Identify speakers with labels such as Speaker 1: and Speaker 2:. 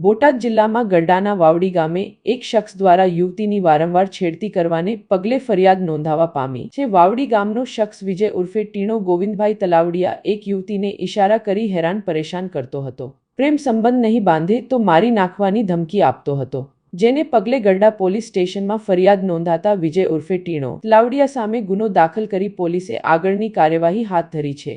Speaker 1: બોટાદ જિલ્લામાં ગરડાના વાવડી ગામે એક શખ્સ દ્વારા યુવતીની વારંવાર છેડતી કરવાને પગલે ફરિયાદ નોંધાવા પામી છે વાવડી ગામનો શખ્સ વિજય ઉર્ફે ટીણો ગોવિંદભાઈ તલાવડિયા એક યુવતીને ઇશારા કરી હેરાન પરેશાન કરતો હતો. પ્રેમ સંબંધ નહીં બાંધે તો મારી નાખવાની ધમકી આપતો હતો. જેને પગલે ગરડા પોલીસ સ્ટેશનમાં ફરિયાદ નોંધાતા વિજય ઉર્ફે ટીણો તલાવડિયા સામે ગુનો દાખલ કરી પોલીસે આગળની કાર્યવાહી હાથ ધરી છે.